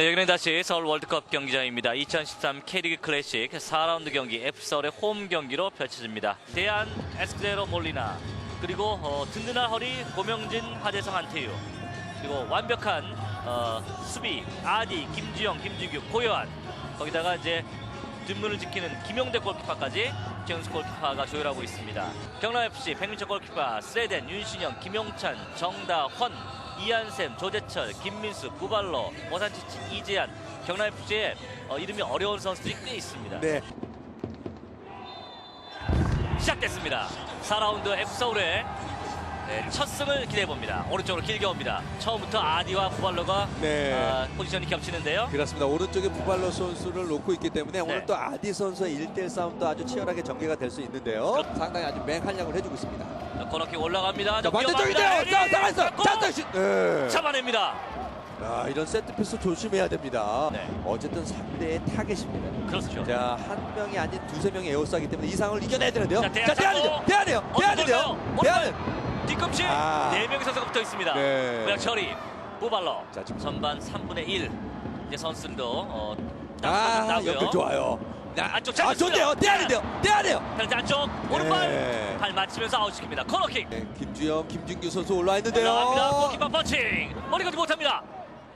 네, 여기는 다시 서울 월드컵 경기장입니다. 2013 K리그 클래식 4라운드 경기 F서울의 홈 경기로 펼쳐집니다. 대한 에스크데로 몰리나 그리고 어, 든든한 허리 고명진 하재성 한태유 그리고 완벽한 어, 수비 아디 김주영 김주규 고요한 거기다가 이제 뒷문을 지키는 김용대 골키퍼까지 정수 골키퍼가 조율하고 있습니다. 경남FC 백민철 골키퍼 스레덴 윤신영 김용찬 정다헌 이한샘 조재철 김민수 부발로 모산치치 이재한 경남FC에 어, 이름이 어려운 선수들이 꽤 있습니다. 네. 시작됐습니다. 4라운드 F서울의 네, 첫 승을 기대해 봅니다. 오른쪽으로 길게 옵니다. 처음부터 아디와 부발로가 네. 아, 포지션이 겹치는데요. 그렇습니다. 오른쪽에 부발로 선수를 놓고 있기 때문에 오늘 네. 또 아디 선수의 1대1 싸움도 아주 치열하게 전개가 될 수 있는데요. 상당히 아주 맹활약을 해주고 있습니다. 자, 코너킥 올라갑니다. 자. 반대쪽인데요. 자, 자, 슛. 네. 잡아냅니다. 아, 이런 세트피스 조심해야 됩니다. 네. 어쨌든 상대의 타겟입니다. 그렇죠. 자, 한 명이 아닌 두세 명의 에어싸기 때문에 이 상황을 이겨내야 되는데요. 자, 대안이죠. 대안이에요. 걸까요? 대안은. 뒤꿈치 아. 네 명의 선수가 붙어 있습니다. 네. 처리 부발로 자, 지금- 전반 3분의 1 이제 선수들도 어, 아, 나고요. 연결 좋아요. 나- 안쪽 잘 아, 좋네요. 됐습니다. 대안인데요. 대안이에요. 페널티 안쪽 네. 오른발 발 맞추면서 아웃시킵니다. 코너킥 네, 김주영, 김준규 선수 올라와 있는데요. 올라갑니다. 골키퍼 펀칭 머리 걷지 못합니다.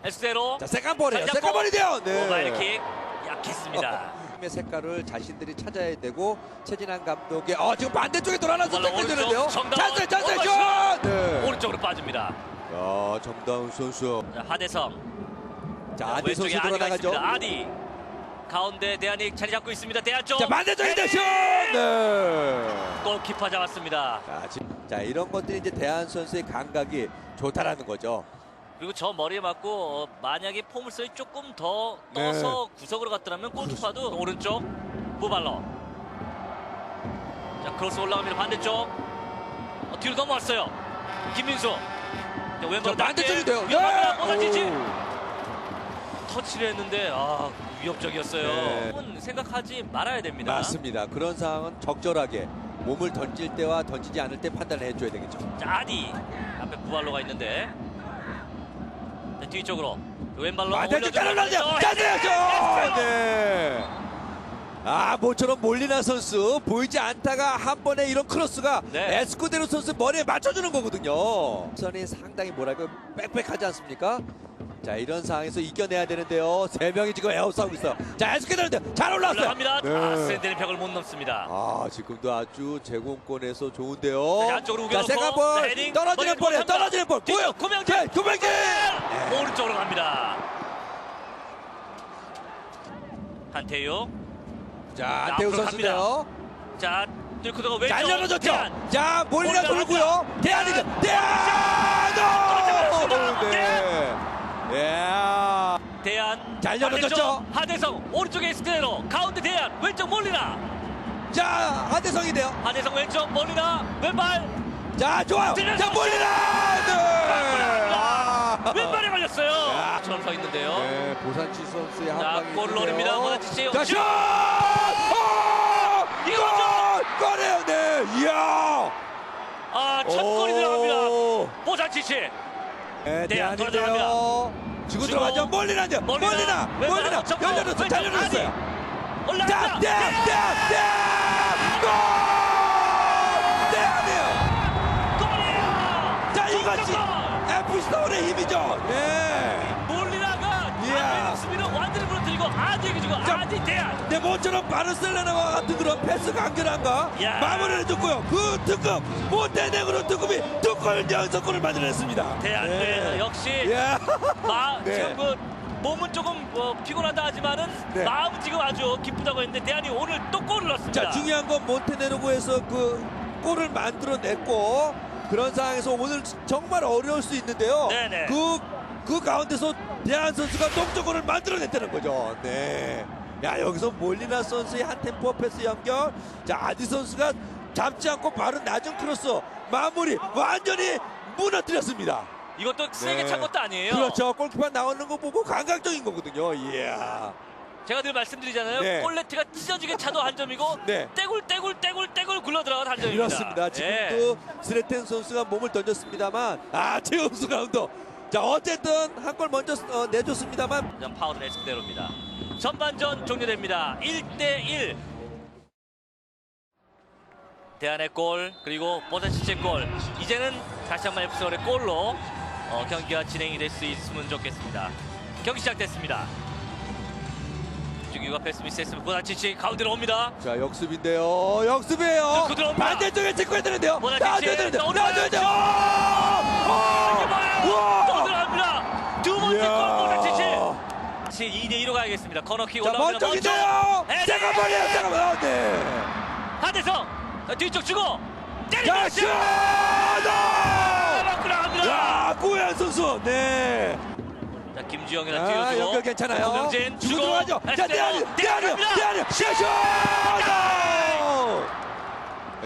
에스테로 자, 세컨볼이에요. 잘 잡고. 세컨볼인데요. 네. 오바일킥 약했습니다. 팀의 색깔을 자신들이 찾아야 되고 최진환 감독의 어 지금 반대쪽에 돌아나서. 정다운. 찬스 찬스 오른쪽 슛. 네. 오른쪽으로 빠집니다. 야 정다운 선수. 자, 하대성 자 아디 선수 돌아나가죠. 아디 가운데 대한이 자리 잡고 있습니다. 대한 쪽 자 반대쪽인데 슛. 네. 골키퍼 잡았습니다. 자 지금 자 이런 것들이 이제 대한 선수의 감각이 좋다라는 거죠. 그리고 저 머리에 맞고 어, 만약에 포물선이 조금 더 떠서 네. 구석으로 갔더라면 골키퍼도 오른쪽 부발러 자 크로스 올라갑니다 반대쪽 어, 뒤로 넘어왔어요 김민수 자, 자 왼발 반대쪽인데요. 위험합니다 모사치치 오. 터치를 했는데 아 위협적이었어요 네. 그건 생각하지 말아야 됩니다 맞습니다. 그런 상황은 적절하게 몸을 던질 때와 던지지 않을 때 판단을 해줘야 되겠죠. 자 아디 앞에 부발로가 있는데 자, 뒤쪽으로 왼발로 올려주고 잘라내죠. 헤딩! 네. 아 모처럼 몰리나 선수 보이지 않다가 한 번에 이런 크로스가 네. 에스쿠데로 선수 머리에 맞춰주는 거거든요. 선이 상당히 뭐랄까 빽빽하지 않습니까? 자 이런 상황에서 이겨내야 되는데요. 세 명이 지금 에어싸고 있어요. 자 에스쿠데로인데 잘 올라왔어요. 올라갑니다. 네. 아, 샌들이 벽을 못 넘습니다. 아 지금도 아주 제공권에서 좋은데요. 자, 안쪽으로 자 우겨놓고 세컨볼 헤딩, 떨어지는 머리 볼이에요. 떨어지는 볼. 뒤쪽, 보여. 구명진. 네, 구명진. 네. 오른쪽으로 갑니다. 한태유. 자 자, 안태우 앞으로 선수인데요. 자, 뚫고 들어가 왼쪽. 대한. 자 몰리나 돌고요. 대안. 떨어졌습니다. 네. 예. 대한. 잘 열어줬죠. 반대쪽 하대성 오른쪽에 스테로 가운데 대한 왼쪽 몰리나 자 하대성인데요. 하대성 왼쪽 몰리나 왼발 자 좋아요. 자 몰리나. 네. 아. 왼발에 걸렸어요. 야. 처럼 서 있는데요. 네 보산치 선수의 한 자, 방이 골을 노립니다. 보산치 씨. 자 슛. 슛! 어! 이거죠. 골! 골이에요. 네. 이야. 아, 첫 골이 들어갑니다. 오. 보산치치. 네, 대안 대안인데요. 주고 주고 들어가죠. 멀리나 죠. 멀리나. 멀리나. 왼발 멀리나. 잘 열렸어요. 자, 올라간다. 골! 아디 대안. 네, 모처럼 바르셀로나와 같은 그런 패스 간결함과 야. 마무리를 해줬고요. 그 특급, 모태냉으로 특급이 두 골 연속골을 만들어냈습니다. 대한대 역시 예. 마, 네. 지금 그 몸은 조금 어, 피곤하다 하지만은 네. 마음은 지금 아주 기쁘다고 했는데 대한이 오늘 또 골을 넣었습니다. 자 중요한 건 몬테네로고에서 그 골을 만들어냈고 그런 상황에서 오늘 정말 어려울 수 있는데요. 네네. 그, 그 가운데서 대한 선수가 동점골을 만들어냈다는 거죠. 네. 야 여기서 몰리나 선수의 한 템포 패스 연결. 자 아디 선수가 잡지 않고 바로 낮은 크로스 마무리 완전히 무너뜨렸습니다. 이것도 세게 네. 찬 것도 아니에요. 그렇죠. 골키퍼 나오는 거 보고 감각적인 거거든요. 이야. 제가 늘 말씀드리잖아요. 네. 골레트가 찢어지게 차도 한 점이고 네. 떼굴 떼굴 떼굴 떼굴 굴러 들어가도 한 점입니다. 그렇습니다. 예. 지금도 스레텐 선수가 몸을 던졌습니다만 아 최용수 감독 자 어쨌든 한 골 먼저 어, 내줬습니다만 전 파울은 에스크대로입니다. 전반전 종료됩니다. 1대1. 대안의 골 그리고 보자치치의 골. 이제는 다시 한번 에프서울의 골로 어, 경기가 진행이 될 수 있으면 좋겠습니다. 경기 시작됐습니다. 주기가 패스 미스 했으면 보자치치 가운데로 옵니다. 자 역습인데요 역습이에요. 반대쪽에 찍고 해야 되는데요 보나치치, 나와줘야 되는데. 나와줘야 돼요 뭐예요? 또 들어갑니다. 두 번째 골. 다시 2대 2로 가야겠습니다. 코너킥 자 올라옵니다. 먼저인데요 헤딩! 잠깐만요 잠깐만요 네. 하대성 자, 뒤쪽 주고 자! 슛! 아! 맞고 나갑니다. 야 고현 선수 네 자 김주영이랑 아, 뒤로 주고 연결 괜찮아요. 고명진 주고 들어가죠. 자, 대안이, 대안이, 대안이, 슛!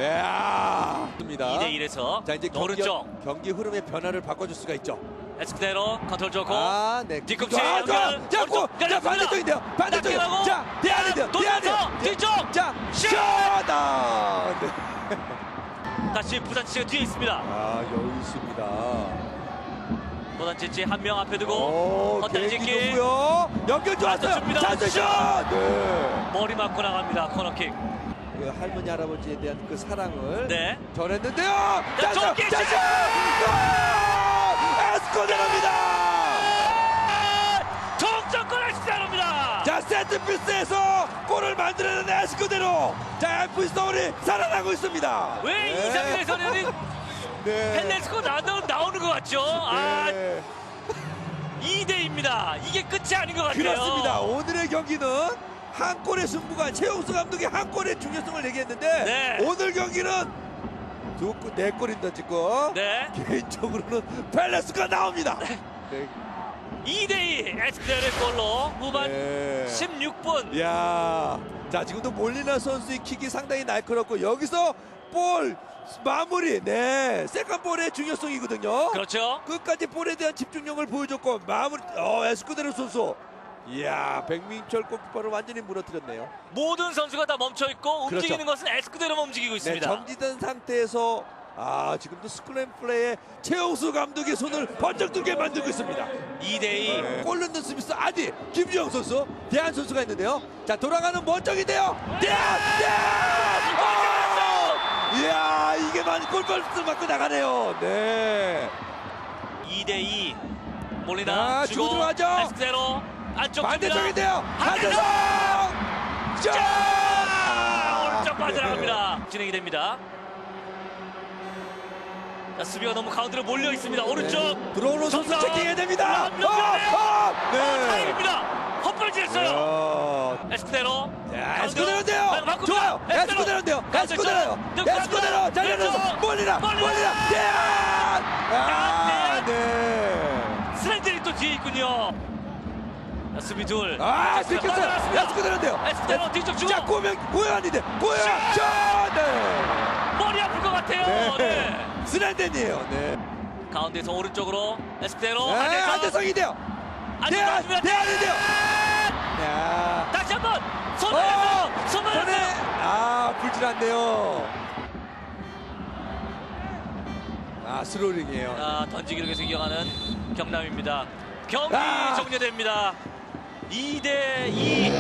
야, 좋습니다. 2대 1에서 자, 이제 경기, 오른쪽 경기 흐름의 변화를 바꿔줄 수가 있죠. 에스크대로 컨트롤 좋고 아, 네. 뒤꿈치 아, 좋아. 연결. 자, 고, 오른쪽 자, 열렸습니다. 반대쪽인데요. 반대쪽에. 낚여가고. 자, 대안인데요. 돌면서 대안이. 뒤쪽 자, 슛! 슛! 아, 네. 다시 부산치가 뒤에 있습니다 아, 여유 있습니다. 부산치치 한 명 앞에 두고 개인기 짓기 좋고요. 연결 좋았어요. 줍니다. 찬스 슛! 네. 머리 맞고 나갑니다 코너킥 그 할머니 할아버지에 대한 그 사랑을 네 전했는데요. 찬스! 좋게 찬스! 골! 에스코데로입니다. 동점골을 시작합니다 자 세트피스에서 골을 만들어낸 에스코데로. 자 FC 서울이 살아나고 있습니다. 왜 네. 이상민 해설위원이 네. 펠레스코 나오는, 나오는 것 같죠? 아 네. 2대입니다. 이게 끝이 아닌 것 같아요. 그렇습니다. 오늘의 경기는 한 골의 승부가 최용수 감독이 한 골의 중요성을 얘기했는데 네. 오늘 경기는 두 골, 네 골인다 지금. 네. 개인적으로는 펠레스가 나옵니다. 네. 2대2 에스크델의 골로 후반 네. 16분. 야, 자 지금도 몰리나 선수의 킥이 상당히 날카롭고 여기서 볼 마무리, 네, 세컨 볼의 중요성이거든요. 그렇죠. 끝까지 볼에 대한 집중력을 보여줬고 마무리, 어 에스쿠데르 선수. 이야, 백민철 골키퍼를 완전히 무너뜨렸네요. 모든 선수가 다 멈춰 있고 그렇죠. 움직이는 것은 에스크델만 움직이고 네, 있습니다. 정지된 상태에서 아 지금도 스크램 플레이에 최용수 감독의 손을 번쩍 들게 만들고 있습니다. 2대2 네. 골 넣는 수비수 아디 김주영 선수 대한 선수가 있는데요. 자 돌아가는 먼정인데요. 대한 대한. 어! 이야 이게 많이 골벌스 맞고 나가네요. 네. 2대2 몰리나 자, 주고 주고 들어가죠. 에스크델로 안쪽 반대쪽인데요. 한대성! 자! 자! 오른쪽 빠져나갑니다. 진행이 됩니다. 자, 수비가 너무 가운데로 몰려 있습니다. 오른쪽 네. 들어오는 선수 전사. 체킹해야 됩니다. 한 명, 한 명. 어, 어, 타임입니다. 헛발질했어요. 어, 에스크대로. 자, 에스코데로인데요. 바꿉니다. 좋아요. 에스코데로인데요. 에스코데로. 에스코데로. 잘 열어서 몰리나. 몰리나. 대안. 아, 대안. 네. 스렌들이 또 뒤에 있군요. 자, 수비 둘. 아, 들켰어요. 빠져나왔습니다. 에스코데로인데요. 에스크대로 뒤쪽 주고 자, 고요한인데. 고요한. 슛! 자, 네. 머리 아플 것 같아요. 네. 네. 스란덴이에요. 네. 가운데서 오른쪽으로 에스크대로 네, 안대성인데요. 대안. 대안인데요. 야. 다시 한번 손을 어, 손을 해서 아 불질한데요. 아 스로링이에요. 자, 던지기를 계속 이어가는 경남입니다. 경기 아. 종료됩니다. いいでいい。